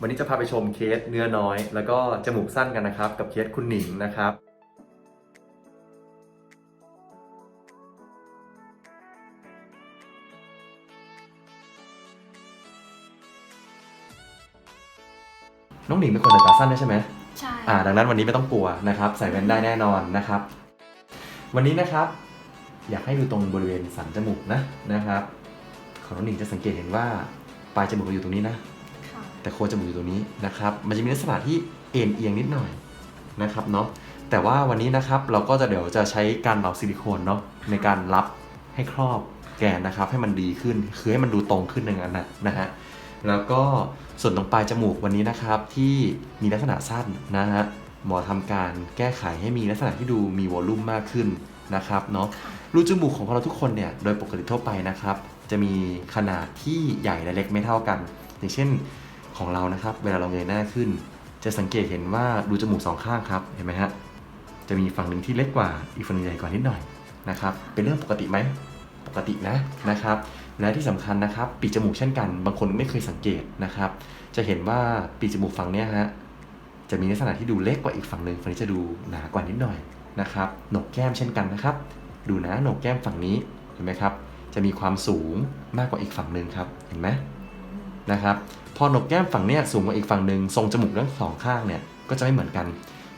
วันนี้จะพาไปชมเคสเนื้อน้อย แล้วก็จมูกสั้นกันนะครับ กับเคสคุณหนิงนะครับ น้องหนิงเป็นคนสายตาสั้นได้ใช่ไหมใช่อ่า ดังนั้นวันนี้ไม่ต้องกลัวนะครับ ใส่แว่นได้แน่นอนนะครับ วันนี้นะครับ อยากให้ดูตรงบริเวณสันจมูกนะนะครับ ของน้องหนิงจะสังเกตเห็นว่าปลายจมูกเราอยู่ตรงนี้นะค่ะ แต่โคนจมูกอยู่ตรงนี้นะครับ มันจะมีลักษณะที่เอ็นเอียงนิดหน่อยนะครับเนาะ แต่ว่าวันนี้นะครับเราก็จะเดี๋ยวจะใช้การเหลาซิลิโคนเนาะในการรับให้ครอบแกนนะครับให้มันดีขึ้นคือให้มันดูตรงขึ้นอย่างนั้นนะนะฮะแล้วก็ส่วนตรงปลายจมูกวันนี้นะครับที่มีลักษณะสั้นนะฮะหมอทำการแก้ไขให้มีลักษณะที่ดูมีวอลลุ่มมากขึ้นนะครับเนาะค่ะรูจมูกของเราทุกคนเนี่ยโดยปกติทั่วไปนะครับ จะมีขนาดที่ใหญ่และเล็กไม่เท่ากัน อย่างเช่น ของเรานะครับ เวลาเราเงยหน้าขึ้น จะสังเกตเห็นว่ารูจมูกสองข้างครับเห็นไหมฮะจะมีฝั่งหนึ่งที่เล็กกว่าอีกฝั่งหนึงใหญ่กว่านิดหน่อยนะครับเป็นเรื่องปกติไหมปกตินะนะครับและที่สำคัญนะครับปีกจมูกเช่นกัน บางคนไม่เคยสังเกตนะครับ จะเห็นว่าปีกจมูกฝั่งเนี้ยฮะจะมีลักษณะที่ดูเล็กกว่าอีกฝั่งหนึ่งฝั่งนี้จะดูหนากว่านิดหน่อยนะครับโหนกแก้มเช่นกันนะครับ ดูนะโหนกแก้มฝั่งนี้เห็นไหมครับจะมีความสูงมากกว่าอีกฝั่งหนึ่งครับเห็นไหม นะครับพอโหนกแก้มฝั่งเนี้ยสูงกว่าอีกฝั่งหนึ่งทรงจมูกทั้งสองข้างเนี่ยก็จะไม่เหมือนกัน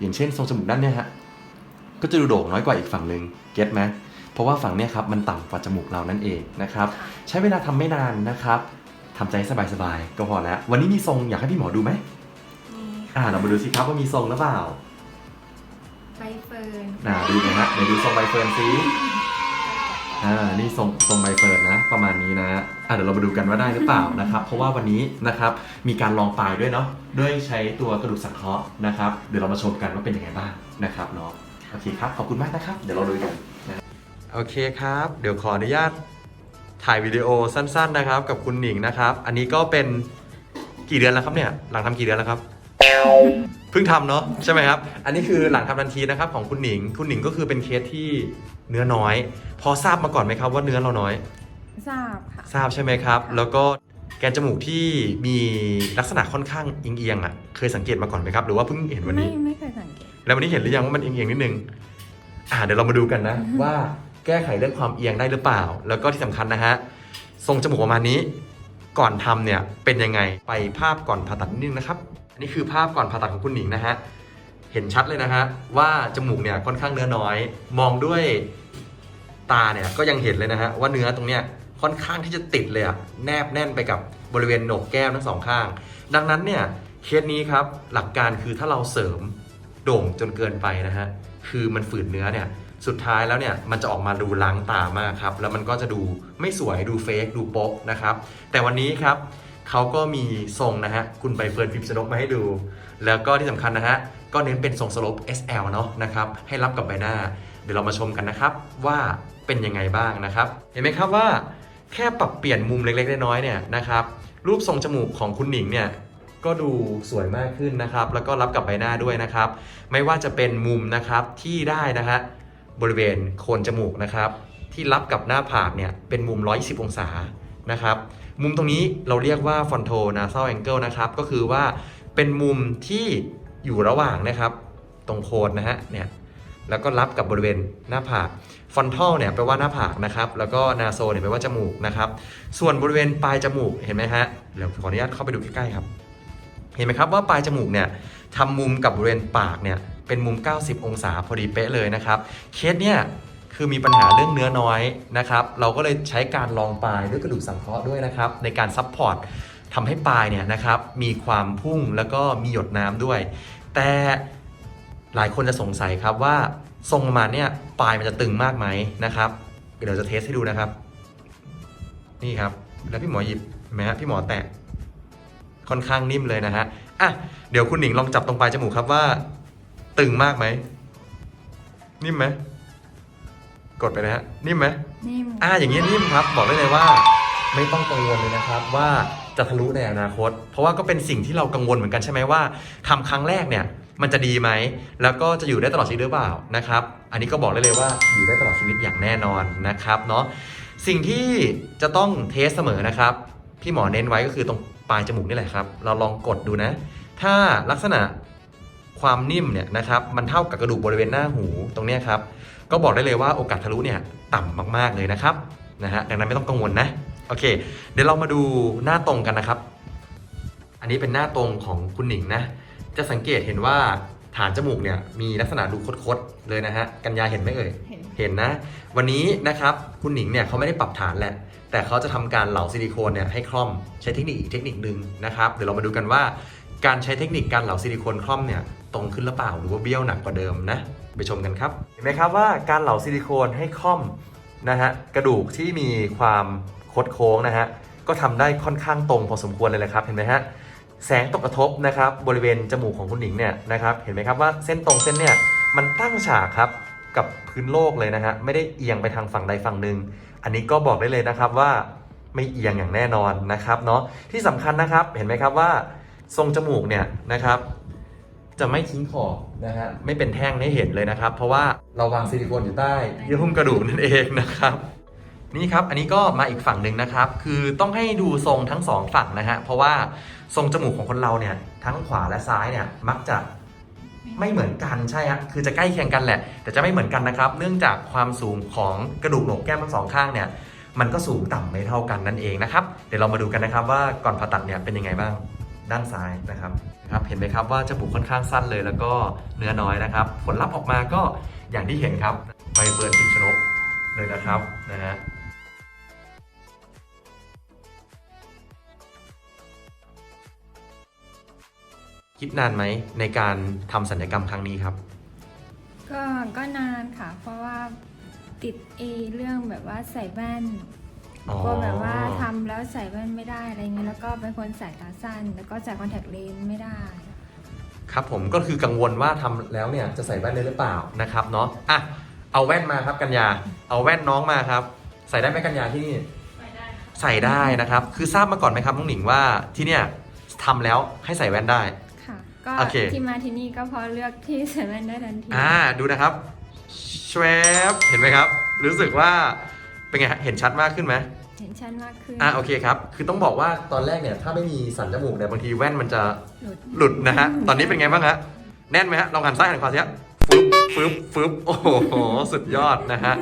อย่างเช่นทรงจมูกด้านเนี้ยฮะก็จะดูโด่งน้อยกว่าอีกฝั่งหนึ่งเก็ตไหมเพราะว่าฝั่งเนี้ยครับมันต่ำกว่าจมูกเรานั่นเองนะครับใช้เวลาทำไม่นานนะครับทำใจให้สบายๆก็พอแล้ววันนี้มีทรงอยากให้พี่หมอดูไหมนี่อ่าเรามาดูสิครับว่ามีทรงหรือเปล่าใบเฟิร์นอ่าดูนะฮะเดี๋ยวดูทรงใบเฟิร์นซิอ่านี่ทรงทรงใบเฟิร์นนะ ประมาณ นี้นะอ่าเดี๋ยวเรามาดูกันว่าได้หรือเปล่านะครับ เพราะว่าวันนี้นะครับมีการลองปลายด้วยเนาะด้วยใช้ตัวกระดูกสังเคราะห์นะครับเดี๋ยวเรามาชมกันว่าเป็นยังไงบ้างนะครับเนาะโอเคครับขอบคุณมากนะครับ เดี๋ยวเราดูกันนะโอเคครับ เดี๋ยวขออนุญาตถ่ายวิดีโอสั้น ๆนะครับ กับคุณหนิงนะครับ อันนี้ก็เป็นกี่เดือนแล้วครับเนี่ยหลังทำกี่เดือนแล้วครับเพิ่งทำเนาะใช่ไหมครับ อันนี้คือหลังทำทันทีนะครับของคุณหนิง คุณหนิงก็คือเป็นเคสที่เนื้อน้อย พอทราบมาก่อนไหมครับว่าเนื้อเราน้อย ทราบค่ะ ทราบใช่ไหมครับ แล้วก็แกนจมูกที่มีลักษณะค่อนข้างเอียงๆอะ เคยสังเกตมาก่อนไหมครับ หรือว่าเพิ่งเห็นวันไม่นี้ ไม่เคยสังเกต แล้ววันนี้เห็นหรือยังว่ามันเอียงๆนิดนึง อ่าเดี๋ยวเรามาดูกันนะ ว่าแก้ไขเรื่องความเอียงได้หรือเปล่า แล้วก็ที่สำคัญนะฮะ ทรงจมูกประมาณนี้ ก่อนทำเนี่ยเป็นยังไง ไปภาพก่อนผ่าตัดนิดนึงนะครับ อันนี้คือภาพก่อนผ่าตัดของคุณหนิงนะฮะ เห็นชัดเลยนะฮะว่าจมูกเนี่ยค่อนข้างเนื้อน้อย มองด้วยตาเนี่ยก็ยังเห็นเลยนะฮะว่าเนื้อตรงเนี้ย ค่อนข้างที่จะติดเลยอะแนบแน่นไปกับบริเวณโหนกแก้มทั้งสองข้าง ดังนั้นเนี่ยเคสนี้ครับหลักการคือถ้าเราเสริมโด่งจนเกินไปนะฮะคือมันฝืนเนื้อเนี่ยสุดท้ายแล้วเนี่ยมันจะออกมาดูล้างตามากครับ แล้วมันก็จะดูไม่สวยดูเฟกดูโป๊ะนะครับ แต่วันนี้ครับเขาก็มีทรงนะฮะคุณใบเฟิร์นพิมพ์ชนกมาให้ดู แล้วก็ที่สำคัญนะฮะก็เน้นเป็นทรงสโลป SL เนาะนะครับให้รับกับใบหน้า เดี๋ยวเรามาชมกันนะครับว่าเป็นยังไงบ้างนะครับ เห็นไหมครับว่า แค่ปรับเปลี่ยนมุมเล็กๆน้อยๆเนี่ยนะครับรูปทรงจมูกของคุณหนิงเนี่ยก็ดูสวยมากขึ้นนะครับ แล้วก็รับกับใบหน้าด้วยนะครับ ไม่ว่าจะเป็นมุมนะครับที่ได้นะฮะบริเวณโคนจมูกนะครับ ที่รับกับหน้าผากเนี่ยเป็นมุม 110 องศานะครับ มุมตรงนี้เราเรียกว่า frontal nasal angle นะครับ ก็คือว่าเป็นมุมที่อยู่ระหว่างนะครับ ตรงโคนนะฮะเนี่ย แล้วก็รับกับบริเวณหน้าผาก frontal เนี่ยแปลว่าหน้าผากนะครับแล้วก็ nasal เนี่ยแปลว่าจมูกนะครับส่วนบริเวณปลายจมูกเห็นไหมฮะเดี๋ยวขออนุญาตเข้าไปดูใกล้ๆครับ เห็นไหมครับว่าปลายจมูกเนี่ยทำมุมกับบริเวณปากเนี่ยเป็นมุม 90 องศาพอดีเป๊ะเลยนะครับเคสเนี่ยคือมีปัญหาเรื่องเนื้อน้อยนะครับ เราก็เลยใช้การลองปลายด้วยกระดูกสังเคราะห์ด้วยนะครับ ในการซับพอร์ตทำให้ปลายเนี่ยนะครับมีความพุ่งแล้วก็มีหยดน้ำด้วย แต่ หลายคนจะสงสัยครับว่าทรงประมาณเนี่ยปลายมันจะตึงมากไหมนะครับ เดี๋ยวจะเทสให้ดูนะครับ นี่ครับ แล้วพี่หมอหยิบเห็นไหมฮะพี่หมอแตะค่อนข้างนิ่มเลยนะฮะอะเดี๋ยวคุณหนิงลองจับตรงปลายจมูกครับว่า ตึงมากไหมนิ่มไหมกดไปนะฮะนิ่มไหมนิ่มอ่าอย่างนี้ยนิ่มครับ บอกได้เลยว่า ไม่ต้องกังวลเลยนะครับ ว่าจะทะลุในอนาคต เพราะว่าก็เป็นสิ่งที่เรากังวลเหมือนกันใช่ไหมว่าทำครั้งแรกเนี่ย มันจะดีไหม แล้วก็จะอยู่ได้ตลอดชีวิตหรือเปล่านะครับ อันนี้ก็บอกได้เลยว่าอยู่ได้ตลอดชีวิตอย่างแน่นอนนะครับเนาะ สิ่งที่จะต้องเทสเสมอนะครับ พี่หมอเน้นไว้ก็คือตรงปลายจมูกนี่แหละครับ เราลองกดดูนะ ถ้าลักษณะความนิ่มเนี่ยนะครับ มันเท่ากับกระดูกบริเวณหน้าหูตรงนี้ครับ ก็บอกได้เลยว่าโอกาสทะลุเนี่ยต่ำมาก ๆเลยนะครับนะฮะดังนั้นไม่ต้องกังวลนะ โอเค เดี๋ยวเรามาดูหน้าตรงกันนะครับ อันนี้เป็นหน้าตรงของคุณหนิงนะ จะสังเกตเห็นว่าฐานจมูกเนี่ยมีลักษณะดูคดๆเลยนะฮะ กัญญาเห็นไหมเอ่ย เห็น เห็นนะ วันนี้นะครับคุณหนิงเนี่ยเขาไม่ได้ปรับฐานแหละ แต่เขาจะทำการเหลาซิลิโคนเนี่ยให้คล่อมใช้เทคนิคอีกเทคนิคนึงนะครับ เดี๋ยวเรามาดูกันว่า การใช้เทคนิคการเหลาซิลิโคนคล่อมเนี่ยตรงขึ้นหรือเปล่าหรือว่าเบี้ยวหนักกว่าเดิมนะไปชมกันครับ เห็นไหมครับว่าการเหลาซิลิโคนให้คล่อมนะฮะกระดูกที่มีความคดโค้งนะฮะก็ทำได้ค่อนข้างตรงพอสมควรเลยแหละครับเห็นไหมฮะ แสงตกกระทบนะครับบริเวณจมูกของคุณหนิงเนี่ยนะครับเห็นไหมครับว่าเส้นตรงเส้นเนี่ยมันตั้งฉากครับกับพื้นโลกเลยนะฮะไม่ได้เอียงไปทางฝั่งใดฝั่งหนึ่งอันนี้ก็บอกได้เลยนะครับว่าไม่เอียงอย่างแน่นอนนะครับเนาะที่สำคัญนะครับเห็นไหมครับว่าทรงจมูกเนี่ยนะครับจะไม่ทิ้งขอบนะฮะไม่เป็นแท่งให้เห็นเลยนะครับ เพราะว่าเราวางซิลิโคนอยู่ใต้เยื่อหุ้มกระดูกนั่นเองนะครับ นี่ครับ อันนี้ก็มาอีกฝั่งหนึ่งนะครับ คือต้องให้ดูทรงทั้งสองฝั่งนะฮะ เพราะว่าทรงจมูกของคนเราเนี่ย ทั้งขวาและซ้ายเนี่ย มักจะไม่เหมือนกันใช่ฮะ คือจะใกล้เคียงกันแหละ แต่จะไม่เหมือนกันนะครับ เนื่องจากความสูงของกระดูกโหนกแก้มทั้งสองข้างเนี่ย มันก็สูงต่ำไม่เท่ากันนั่นเองนะครับ เดี๋ยวเรามาดูกันนะครับว่าก่อนผ่าตัดเนี่ยเป็นยังไงบ้าง ด้านซ้ายนะครับนะครับ เห็นไหมครับว่าจมูกค่อนข้างสั้นเลย แล้วก็เนื้อน้อยนะครับ ผลลัพธ์ออกมาก็อย่างที่เห็นครับใบเฟิร์นพิมชนกเลยนะครับนะฮะ คิดนานไหมในการทำสัญญกรรมครั้งนี้ครับ ก็ก็นานค่ะ เพราะว่าติดเอเรื่องแบบว่าใส่แว่นอ๋อ ก็แบบว่าทำแล้วใส่แว่นไม่ได้อะไรเงี้ยแล้วก็เป็นคนสายตาสั้น แล้วก็ใส่คอนแทคเลนส์ไม่ได้ ครับผมก็คือกังวลว่าทำแล้วเนี่ยจะใส่แว่นได้หรือเปล่านะครับเนาะอะเอาแว่นมาครับกัญญาเอาแว่นน้องมาครับ ใส่ได้ไหมกัญญาที่นี่ใส่ได้นะครับ คือทราบมาก่อนไหมครับน้องหนิงว่าที่เนี่ยทำแล้วให้ใส่แว่นได้ค่ะ ก็โอเค ที่มาที่นี่ก็เพราะเลือกที่ใส่แว่นได้ทันทีอ่าดูนะครับชวบเห็นไหมครับ รู้สึกว่าเป็นไงฮะเห็นชัดมากขึ้นไหม เห็นชันมากขึ้นอ่าโอเคครับ คือต้องบอกว่าตอนแรกเนี่ยถ้าไม่มีสันจมูกเนี่ยบางทีแว่นมันจะหลุดหลุดนะฮะ ตอนนี้เป็นไงบ้างฮะ แน่นไหมฮะ ลองหันซ้ายหันขวาสิฮะฟึบฟึบฟึบโอ้โห สุดยอดนะฮะ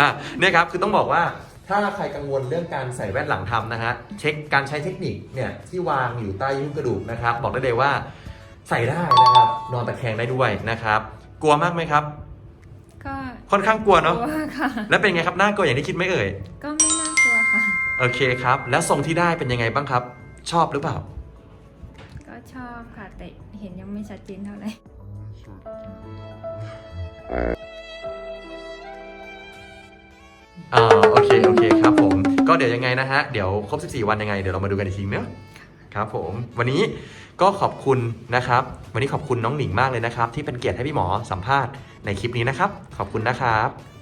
อะเนี่ยครับ คือต้องบอกว่าถ้าใครกังวลเรื่องการใส่แว่นหลังทำนะฮะ เช็คการใช้เทคนิคเนี่ยที่วางอยู่ใต้ยุ้งกระดูกนะครับ บอกได้เลยว่า ใส่ได้นะครับ นอนตะแคงได้ด้วยนะครับ กลัวมากไหมครับ ก็ค่อนข้างกลัวเนาะ กลัวค่ะ แล้วเป็นไงครับน่ากลัวอย่างที่คิดไหมเอ่ย ก็ไม่น่ากลัวค่ะ โอเคครับ แล้วทรงที่ได้เป็นยังไงบ้างครับ ชอบหรือเปล่า ก็ชอบค่ะแต่เห็นยังไม่ชัดเจนเท่าไหร่ อ่า โอเค โอเคครับผม ก็เดี๋ยวยังไงนะฮะ เดี๋ยวครบ 14 วันยังไง เดี๋ยวเรามาดูกันอีกทีเนอะ ครับผมวันนี้ก็ขอบคุณนะครับ วันนี้ขอบคุณน้องหนิงมากเลยนะครับ ที่เป็นเกียรติให้พี่หมอสัมภาษณ์ในคลิปนี้นะครับ ขอบคุณนะครับ